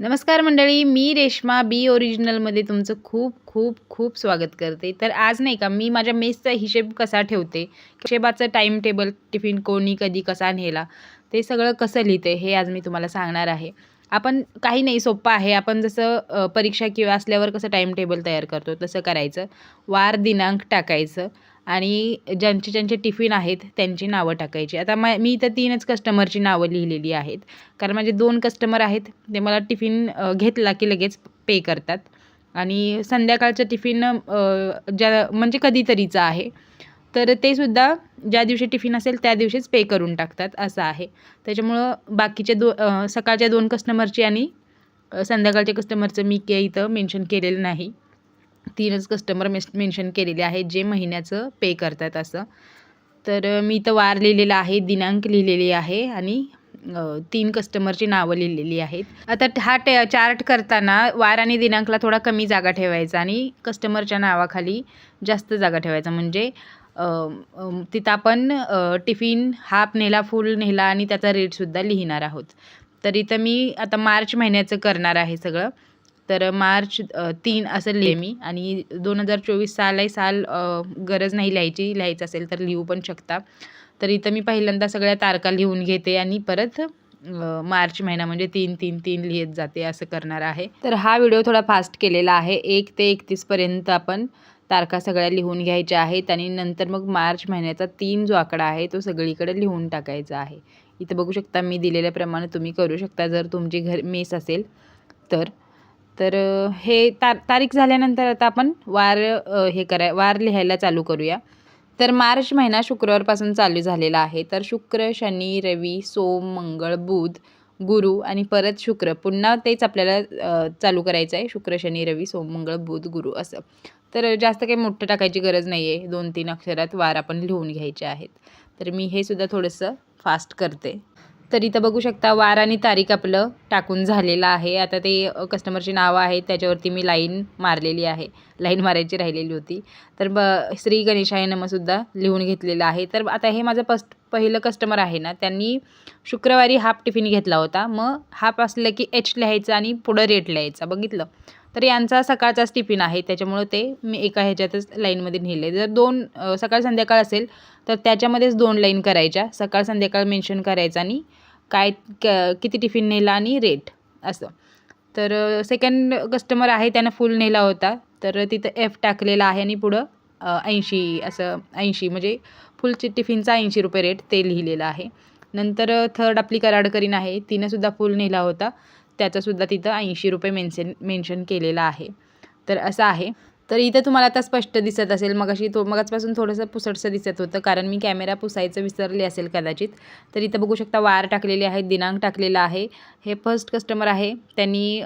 नमस्कार मंडळी मी रेश्मा बी ओरिजिनलमध्ये तुमचं खूप खूप खूप स्वागत करते. तर आज नाही का मी माझ्या मेसचा हिशेब कसा ठेवते हिशेबाचं टाईम टेबल टिफिन कोणी कधी कसा नेला ते सगळं कसं लिहिते हे आज मी तुम्हाला सांगणार आहे. आपण काही नाही सोप्पं आहे. आपण जसं परीक्षा किंवा असल्यावर कसं टाईम टेबल तयार करतो तसं करायचं. वार दिनांक टाकायचं. आणि ज्यांचे ज्यांचे टिफिन आहेत त्यांची नावं टाकायची. आता मा मी तर तीनच कस्टमरची नावं लिहिलेली आहेत. कारण माझे दोन कस्टमर आहेत ते मला टिफिन घेतला की लगेच पे करतात. आणि संध्याकाळचं टिफिन ज्या म्हणजे कधीतरीचं आहे. तर ते सुद्धा ज्या दिवशी टिफिन असेल त्या दिवशीच पे करून टाकतात असं आहे. त्याच्यामुळं बाकीचे दो सकाळच्या दोन कस्टमरची आणि संध्याकाळच्या कस्टमरचं मी के इथं मेन्शन केलेलं नाही. तीनच कस्टमर मेस मेन्शन केलेले आहेत जे महिन्याचं पे करतात असं. तर मी इथं वार लिहिलेला आहे दिनांक लिहिलेली आहे आणि तीन कस्टमरची नावं लिहिलेली आहेत. आता हा टे चार्ट करताना वार आणि दिनांकला थोडा कमी जागा ठेवायचा आणि कस्टमरच्या नावाखाली जास्त जागा ठेवायचा. म्हणजे तिथं आपण टिफिन हाफ नेला फुल नेला आणि त्याचा रेटसुद्धा लिहिणार आहोत. तर इथं मी आता मार्च महिन्याचं करणार आहे सगळं. तर मार्च तीन असं लिहिले मी. आणि दोन हजार चोवीस साल आहे साल गरज नाही लिहायची. लिहायचं असेल तर लिहू पण शकता. तर इथं मी पहिल्यांदा सगळ्या तारखा लिहून घेते आणि परत मार्च महिना म्हणजे तीन तीन तीन लिहित जाते असं करणार आहे. तर हा व्हिडिओ थोडा फास्ट केलेला आहे. एक ते एकतीसपर्यंत आपण तारखा सगळ्या लिहून घ्यायच्या आहेत आणि नंतर मग मार्च महिन्याचा तीन जो आकडा आहे तो सगळीकडे लिहून टाकायचा आहे. इथं बघू शकता मी दिलेल्याप्रमाणे तुम्ही करू शकता. जर तुमची घर मेस असेल तर तर हे तार तारीख झाल्यानंतर आता आपण वार हे करा वार लिहायला चालू करूया. तर मार्च महिना शुक्रवारपासून चालू झालेला आहे. तर शुक्र शनी रवी सोम मंगळ बुध गुरु आणि परत शुक्र पुन्हा तेच आपल्याला चालू करायचं आहे. शुक्र शनी रवी सोम मंगळ बुध गुरु असं. तर जास्त काही मोठं टाकायची गरज नाही आहे दोन तीन अक्षरात वार आपण लिहून घ्यायचे आहेत. तर मी हे सुद्धा थोडंसं फास्ट करते. तर इथं बघू शकता वार आणि तारीख आपलं टाकून झालेलं आहे. आता ते कस्टमरची नावं आहेत त्याच्यावरती मी लाईन मारलेली आहे. लाईन मारायची राहिलेली होती. तर ब श्री गणेशाय नमसुद्धा लिहून घेतलेलं आहे. तर आता हे माझं पस्ट पहिलं कस्टमर आहे ना त्यांनी शुक्रवारी हाफ टिफिन घेतला होता. मग हाफ असलं की एच लिहायचं आणि पुढं रेट लिहायचा. बघितलं? तर यांचा सकाळचाच टिफिन आहे. त्याच्यामुळं ते मी एका ह्याच्यातच लाईनमध्ये नेले. जर दोन सकाळ संध्याकाळ असेल तर त्याच्यामध्येच दोन लाईन करायच्या. सकाळ संध्याकाळ मेन्शन करायचं आणि काय क किती टिफिन नेला आणि रेट असं. तर सेकंड कस्टमर आहे त्यानं फुल नेला होता. तर तिथं एफ टाकलेला आहे आणि पुढं ऐंशी असं ऐंशी म्हणजे फुलची टिफिनचा ऐंशी रुपये रेट ते लिहिलेलं आहे. नंतर थर्ड आपली कराडकरीन आहे तिनंसुद्धा फुल नेला होता. त्याचासुद्धा तिथं ऐंशी रुपये मेन्शन मेन्शन केलेला आहे. तर असं आहे. तर इथं तुम्हाला आता स्पष्ट दिसत असेल. मग अशी तो मगाचपासून थोडंसं पुसटसं दिसत होतं कारण मी कॅमेरा पुसायचं विसरले असेल कदाचित. तर इथं बघू शकता वार टाकलेले आहेत दिनांक टाकलेला आहे. हे फर्स्ट कस्टमर आहे. त्यांनी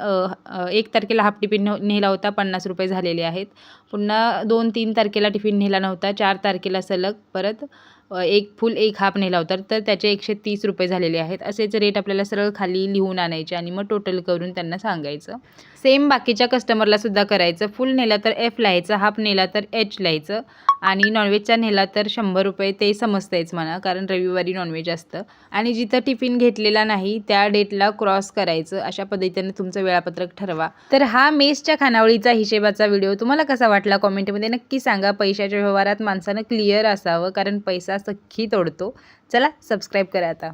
एक तारखेला हाफ टिफिन ने नेला होता पन्नास रुपये झालेले आहेत. पुन्हा दोन तीन तारखेला टिफिन नेला नव्हता चार तारखेला सलग परत. एक फुल एक हाफ नेला होता तर त्याचे एकशे तीस रुपये झालेले आहेत. असेच रेट आपल्याला सरळ खाली लिहून आणायचे आणि मग टोटल करून त्यांना सांगायचं. सेम बाकीच्या कस्टमरला सुद्धा करायचं. फुल नेला तर एफ लिहायचं हाफ नेला तर एच लिहायचं आणि नॉनव्हेजचा नेला तर शंभर रुपये ते समजतायच म्हणा कारण रविवारी नॉनव्हेज असतं. आणि जिथं टिफिन घेतलेला नाही त्या डेटला क्रॉस करायचं. अशा पद्धतीने तुमचं वेळापत्रक ठरवा. तर हा मेसच्या खानावळीचा हिशेबाचा व्हिडिओ तुम्हाला कसा वाटला कॉमेंटमध्ये नक्की सांगा. पैशाच्या व्यवहारात माणसानं क्लिअर असावं कारण पैसा सख्खी तोडतो. चला सबस्क्राईब करा आता.